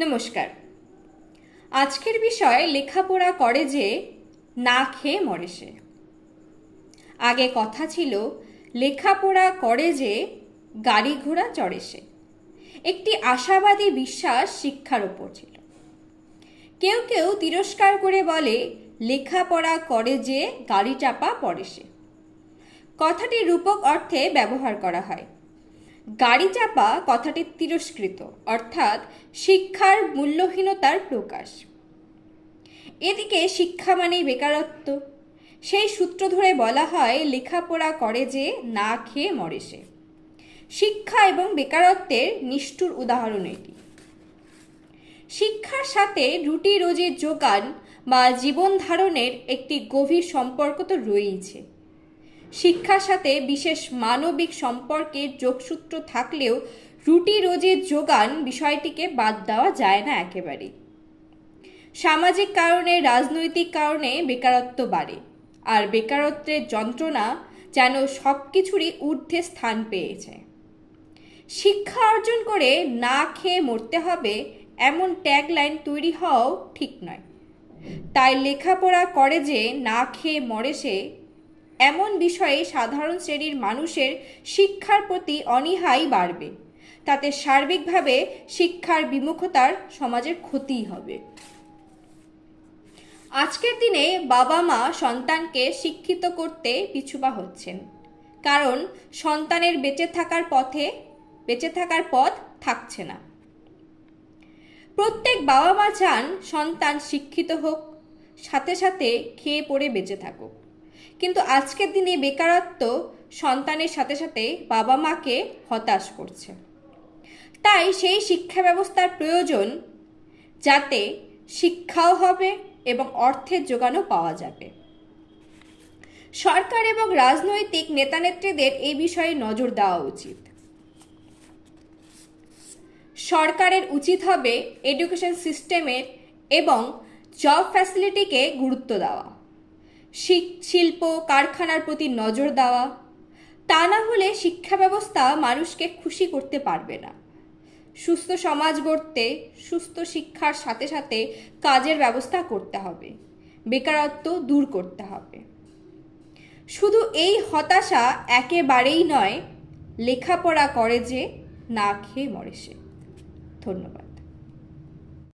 নমস্কার। আজকের বিষয় লেখাপড়া করে যে না খেয়ে মরে সে। আগে কথা ছিল লেখাপড়া করে যে গাড়ি ঘোড়া চড়ে সে। একটি আশাবাদী বিশ্বাস শিক্ষার ওপর ছিল। কেউ কেউ তিরস্কার করে বলে লেখাপড়া করে যে গাড়ি চাপা পড়ে সে। কথাটি রূপক অর্থে ব্যবহার করা হয়। গাড়ি চাপা কথাটি তিরস্কৃত, অর্থাৎ শিক্ষার মূল্যহীনতার প্রকাশ। এদিকে শিক্ষা মানেই বেকারত্ব। সেই সূত্র ধরে বলা হয়, লেখাপড়া করে যে না খেয়ে মরে সে। শিক্ষা এবং বেকারত্বের নিষ্ঠুর উদাহরণ এটি। শিক্ষার সাথে রুটি রোজির যোগান বা জীবন ধারণের একটি গভীর সম্পর্ক তো রয়েইছে। শিক্ষার সাথে বিশেষ মানবিক সম্পর্কের যোগসূত্র থাকলেও রুটি রোজির যোগান বিষয়টিকে বাদ দেওয়া যায় না একেবারেই সামাজিক কারণে, রাজনৈতিক কারণে বেকারত্ব বাড়ে। আর বেকারত্বের যন্ত্রণা যেন সব কিছুরই ঊর্ধ্বে স্থান পেয়েছে। শিক্ষা অর্জন করে না খেয়ে মরতে হবে এমন ট্যাগলাইন তৈরি হওয়াও ঠিক নয়। তাই লেখাপড়া করে যে না খেয়ে মরে সে এমন বিষয়ে সাধারণ শ্রেণির মানুষের শিক্ষার প্রতি অনীহাই বাড়বে। তাতে সার্বিকভাবে শিক্ষার বিমুখতার সমাজের ক্ষতিই হবে। আজকের দিনে বাবা মা সন্তানকে শিক্ষিত করতে পিছুপা হচ্ছেন। কারণ সন্তানের বেঁচে থাকার পথে, বেঁচে থাকার পথ থাকছে না। প্রত্যেক বাবা মা চান সন্তান শিক্ষিত হোক, সাথে সাথে খেয়ে পড়ে বেঁচে থাকুক। কিন্তু আজকের দিনে বেকারত্ব সন্তানের সাথে সাথে বাবা মাকে হতাশ করছে। তাই সেই শিক্ষা ব্যবস্থার প্রয়োজন যাতে শিক্ষাও হবে এবং অর্থের যোগানও পাওয়া যাবে। সরকার এবং রাজনৈতিক নেতানেত্রীদের এই বিষয়ে নজর দেওয়া উচিত। সরকারের উচিত হবে এডুকেশন সিস্টেমের এবং জব ফ্যাসিলিটিকে গুরুত্ব দেওয়া। শিল্প, কারখানার প্রতি নজর দেওয়া, তা না হলে শিক্ষা ব্যবস্থা মানুষকে খুশি করতে পারবে না। সুস্থ সমাজ গড়তে, সুস্থ শিক্ষার সাথে সাথে কাজের ব্যবস্থা করতে হবে, বেকারত্ব দূর করতে হবে। শুধু এই হতাশা একেবারেই নয়, লেখাপড়া করে যে না খেয়ে মরে সে। ধন্যবাদ।